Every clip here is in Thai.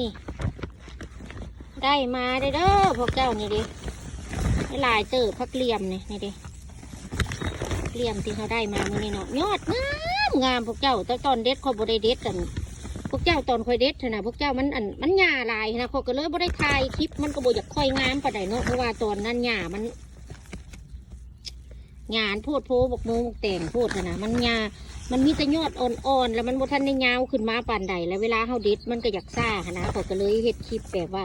นี่ ได้มาเด้เด้อพวกเจ้านี่ดิได้ลายเจอพักเหลี่ยมนี่นี่ดิเหลี่ยมที่เขาได้มามื่อนี้เนาะยอดงามงามพวกเจ้าแต่ตอนเด็ดเขบได้เด็ดกันพวกเจ้าตอนค่อยเด็ดนะพวกเจ้ามันอันมันหญ้าลายนะเขาก็เลยบ่ได้ถ่ายคลิปมันก็บ่อยากค่อยงามปานใดเนาะเพราะว่าตอนนั้นหญ้ามันหญ้านโพดโพบกมบกแต่งโพดนะนะมันหญ้า มันมีแต่ยอดอ่อนๆ แล้วมันบ่ทันได้ยาวขึ้นมาปานใดแล้วเวลาเฮาเด็ดมันก็อยากซ่าหนนะเขาก็เลยเฮ็ดคลิปแบบว่า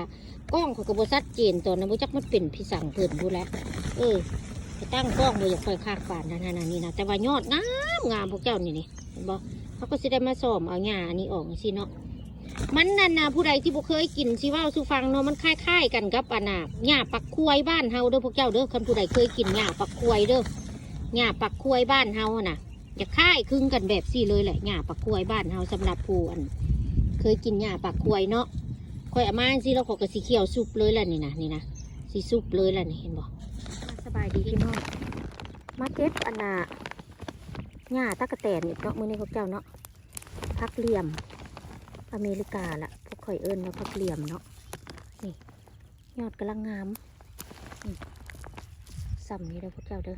กล้องเขาก็บ่ชัดเจนตอนนั้นบ่จักมันเป็นพี่สั่งเพิ่นพู้นแลเออไปตั้งกล้องบ่อยากค่อยคากปานนั้นน่ะนี่นะแต่ว่ายอดงามงามพวกเจ้านี่นี่เห็นบ่เขาก็สิได้มาซ่อมเอาหญ้าอันนี้ออกสิเนาะมันนั่นนะผู้ใดที่บ่เคยกินสิว่าสุฟังเนาะมันคล้ายๆกันกับอันน่ะหญ้าปักควยบ้านเฮาเด้อพวกเจ้าเด้อคันผู้ใดเคยกินหญ้าปักควยเด้อหญ้าปักควยบ้านเฮาน่ะ อย่าคล้ายคลึงกันแบบสี่เลยแหละหญ้าปักควยบ้านเฮาสำหรับผู้อัน เคยกินหญ้าปักควยเนาะค่อยอามาสิแล้วเขาก็สีเขียวสุบเลยแหละนี่นะนี่นะสีสุบเลยแหละนี่เห็นบ่สบายดีพี่น้องมาเก็บอันน่ะหญ้าตะกะแตนนี่เนาะมื้อนี้พวกเจ้าเนาะพักเหลี่ยม อเมริกาละพวกข่อยเอิญแล้วก็เหลี่ยมเนาะนี่ยอดกำลังงามนี่สัมนี่เด้อพวกเจ้าเด้อ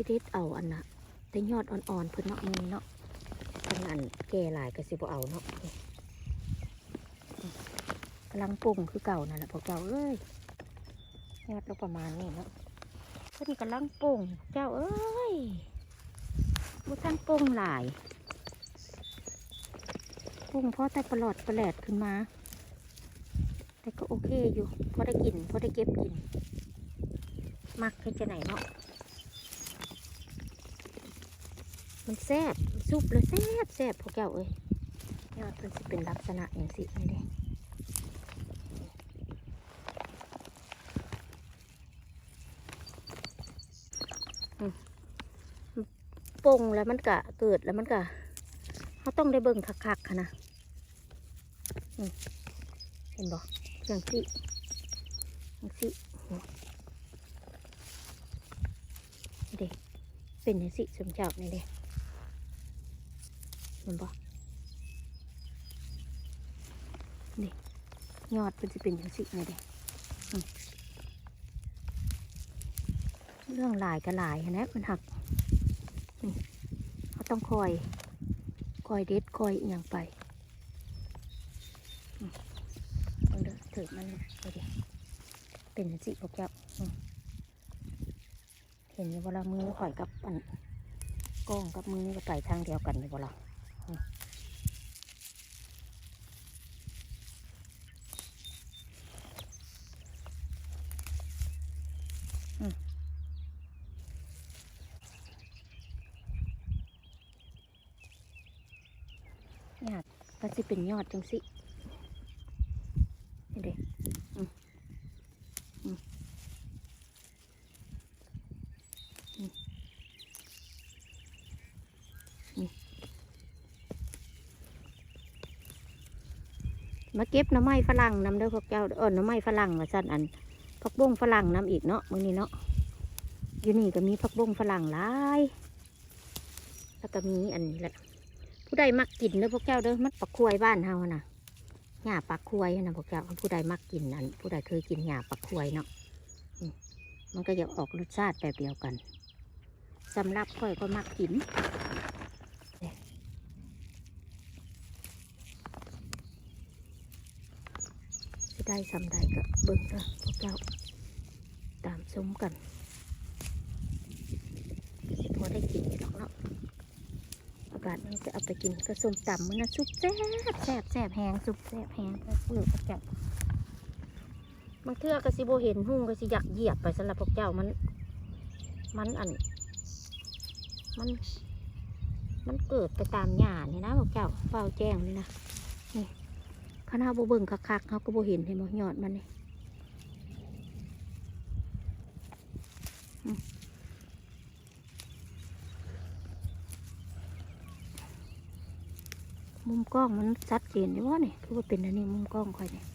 สิเด็ดเอาอันน่ะแต่ยอดอ่อนๆเพิ่นเนาะมือเนาะขนาดแก่หลายก็สิบ่เอาเนาะกำลังปุ่งคือเก่านั่นแหละพวกเจ้าเอ้ยยอดเราประมาณนี้เนาะเพิ่นกำลังปุ่งเจ้าเอ้ยบุทันปุ่งหลายพุ่งเพราะแต่ประหลอดประแหลดขึ้นมาแต่ก็โอเคอยู่พอได้กินพอได้เก็บกิน มักให้จะไหนเนาะ มันแซ่บซุปเลยแซ่บแซ่บพวกแก้วเอ้ยยอดมันสิเป็นลักษณะอย่างสินี่เด้ปงแล้วมันกะเกิดแล้วมันกะเขาต้องได้เบิ่งคักๆค่ะนะเห็นบอกอย่างสิอย่างสิเด็เป็นอย่างสิสมเจ้านี่เด็ ห็นบอกนี่ยอดเป็นจะเป็นอย่างสินี่เด็เรื่องหลายก็หลายนะมันหักนี่เขาต้องคอยคอยเด็ดคอยอหย่างไปอืมเอาเด้อถือมันไปดิเป็นสิพวกเจ้าอืมเห็นอยู่เวลามือข่อยกับอันกล้องกับมือก็ไปทางเดียวกันเลยเวลาอืมอืม ก็สิเป็นยอดจังสิเด็อืมาเก็บน้ำไม้ฝรั่งน้ำเด้อพวกเจ้าเออน้ำไม้ฝรั่งมาสั่นอันผักบุ้งฝรั่งน้ำอีกเนาะมื้อนี้เนาะอยู่นี่ก็มีผักบุ้งฝรั่งหลาย แล้วก็มีอันนี้แหละ ผู้ใดมักกินเด้อพวกเจ้าเด้อมันปักควยบ้านเฮานะหญ้าปักควยนะพวกเจ้าผู้ใดมักกินอันผู้ใดเคยกินหญ้าปักควยเนาะมันก็จะออกรสชาติแบบเดียวกันสำหรับข่อยก็มักกินสิได้สำใดก็เบิ่งเด้อพวกเจ้าตามชมกันพอได้กินอยู่หรอกเนาะ อากาศมัน จะเอาไปกินกระสมต่ำมันนะซุปแซ่บแซ่บแซ่บแหงซุปแซ่บแหงเปลือกพวกเจ้าบางเทื่อกระสิโบเห็นหุ่งกระสิอยากเหยียบไปสำหรับพวกเจ้ามัน มันอัน มัน มันเกิดไปตามหญ้านี่นะพวกเจ้าเฝ้าแจ้งนี่นะนี่คณะโบเบิ่งคักๆเขาก็โบเห็นเห็นบ่ยอดมันนี่ มุมกล้องมันชัดเจนอยู่วะนี่คือว่าเป็นอันนี้มุมกล้องค่อยเนี่ย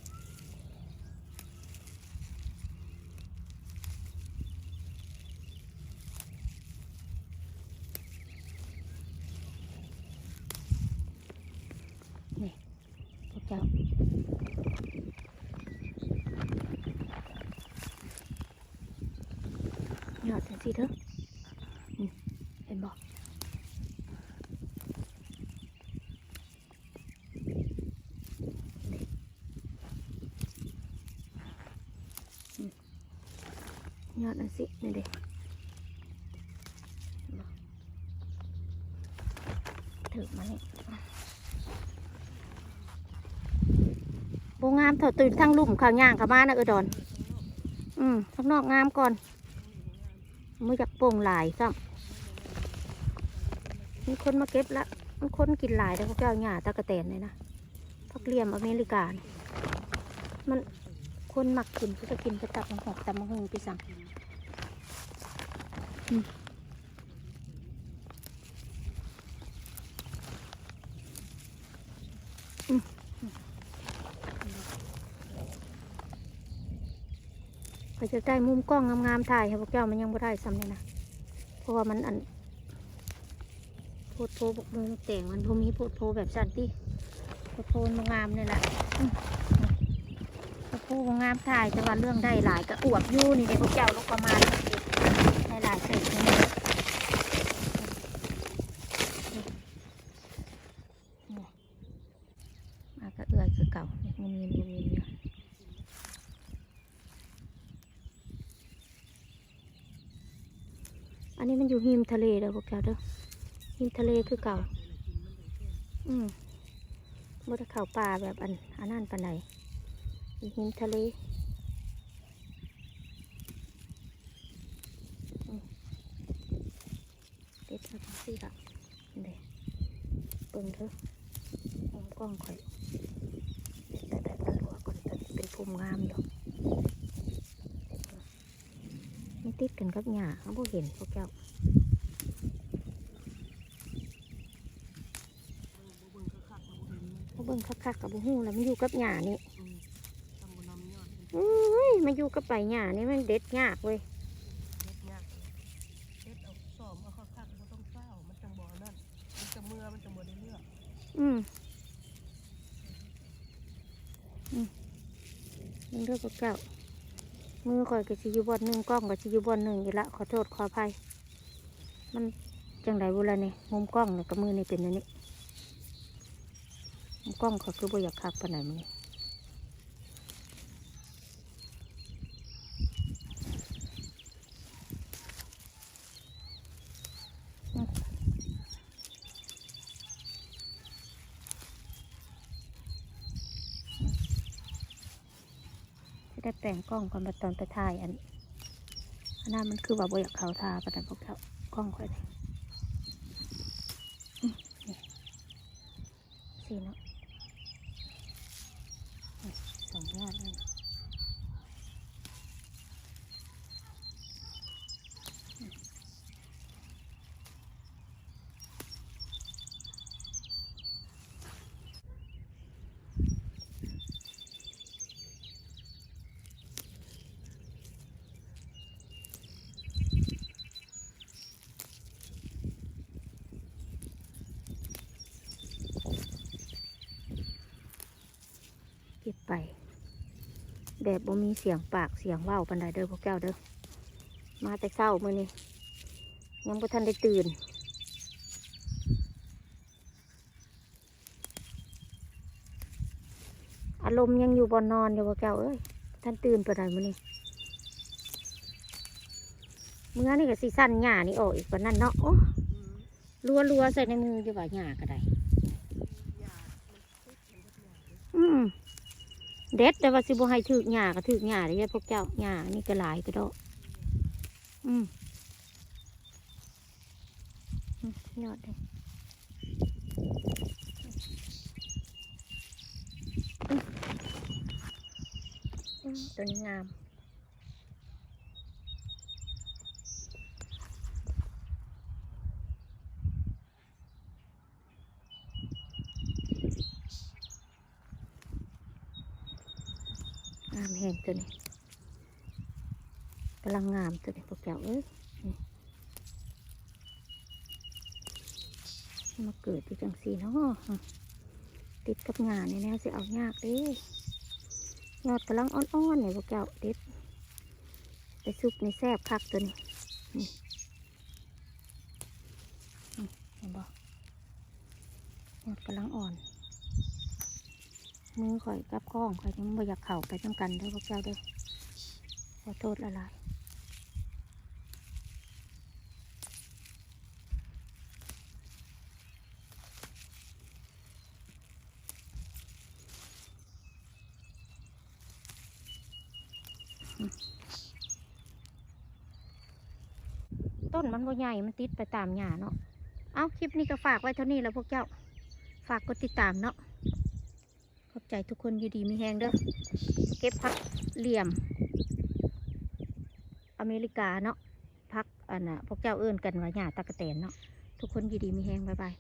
นี่พวกเจ้าหยอดจังสิเถอะเห็นบอก นั่นสินี่เด็ถือมานี่โบงามเถอะตื่นทั้งลุ่มข้างย่างกับมานะเออดอน อืมข้างนอกงามก่อนไม่อยากโป่งหลายซ้ำมีคนมาเก็บละมันคนกินหลายแต่เขาแก้วหญ้าตะกะแตนเลยนะพักเลียมอเมริกาเนี่ยมันคนหมักกินเขาจะกินไปตับมังหอกตับมังหงไปสั่ง อืมอืมก็จะได้มุมกล้องงามๆถ่ายให้พวกเจ้ามันยังบ่ได้ซ้ำเลยนะ เพราะว่ามันอันโพดโพบกมือแต่งมันพมีโพดโพแบบสันติโพดโพมันงามเนี่ยแหละโพดโพงามถ่ายแต่ว่าเรื่องได้หลายก็อวบยู่นี่ในพวกเจ้าลงประมาณนี้ได้หลายใส่ตรงนี้มาก็เอื้อย คือเก่าเนี่ยมันมีมันมีเนี่ยอันนี้มันอยู่หิมทะเลเด้อพวกเจ้าเด้อหิมทะเลคือเก่า อืมบ่ได้เข้าป่าแบบอันอันนั้นปานใดอยู่หิมทะเลเด็ดมาจังซี่ละเด้เบิ่งเถอะมุมกล้องข่อยแต่แต่ตะลัวก่อนแต่เป็นภูมิงามดอกไม่ติดกันกับหญ้าเขาบ่เห็นพวกเจ้าเขาเบิ่งคักๆกับบุหูแล้วมันอยู่กับหญ้านี่อุ้ยมาอยู่กับใบหญ้านี่มันเด็ดยากเว้ย เฮ็ดยากเฮ็ดเอาสอมเอาคักๆบ่ต้องเฝ้ามันจังบ่นั่นมันจะเมื่อมันจะบ่ได้เลือก อืมอืม มันเดือกพวกเจ้า มือข่อยก็สิอยูบอนหนึ่งกล้องก็สิอยูบอนหนึ่งอีละขอโทษขออภัย มันจังไรบุละนี่ยมุมกล้องเนี่ยกับมือนี่เป็นอันนี้มุมกล้องเขาคือบ่อยากคักปานไหนมันนี่ ได้แปลงกล้องก่อนมาตอนไปถ่ายอันอันนั้นมันคือว่าบอยากเขาทาปะดับพวกเขากล้องค่อยเลยอืมนี่สีเนาะนี่สองยอดเลยอืมเก็บไป แบบบ่มีเสียงปากเสียงว้าวปันใดเด้อพวกเจ้าเด้อมาแต่เช้ามื้อนี้ยังบ่ทันได้ตื่นอารมณ์ยังอยู่บนนอนอยู่พวกเจ้าเอ้ย ท่านตื่นไปไหนมื้อนี้เมื่อนี่ก็สิสั้นหญ้านี่ออกอีกกว่านั้นเนาะรัวรัวใส่ในมืออยู่ว่าหญ้าก็ได้ ยากมันติดกันกับยากเลย อืม เด็ดแต่ว่าสิบ่ให้ถึกหญ้าก็ถึกหญ้าได้พวกเจ้าหญ้านี่ก็หลายก็ดอกอืมยอดเลยอืมอืมตัวนี้งาม ห้งตัวนี้กำลังงามตัวนี้พวกแก้วเอ้ยมาเกิดที่จังสีเนาะติดกับงานนี่แน่สิเอายากเด้ยอดกำลังอ่อนๆเนี่ยพวกแก้วติดไปซุกในแซบคักตัวนี้นี่ำลังอ่อน มือข่อยกับกล้องข่อยยังไม่อยากเข่าไปทำกันเด้อพวกเจ้าเด้อขอโทษละลายต้นมันก็ใหญ่ มันติดไปตามหญ้าเนาะ เอาคลิปนี้ก็ฝากไว้เท่านี้แล้วพวกเจ้า ฝากกดติดตามเนาะ บใจทุกคนอยู่ดีมีแหงเด้อเก็บพักเหลี่ยม อเมริกาเนาะพักอันน่ะพวกเจ้าเอื้นกันว่าหญ้าตะกะแตนเนาะทุกคนอยู่ดีมีแหงบ๊ายบาย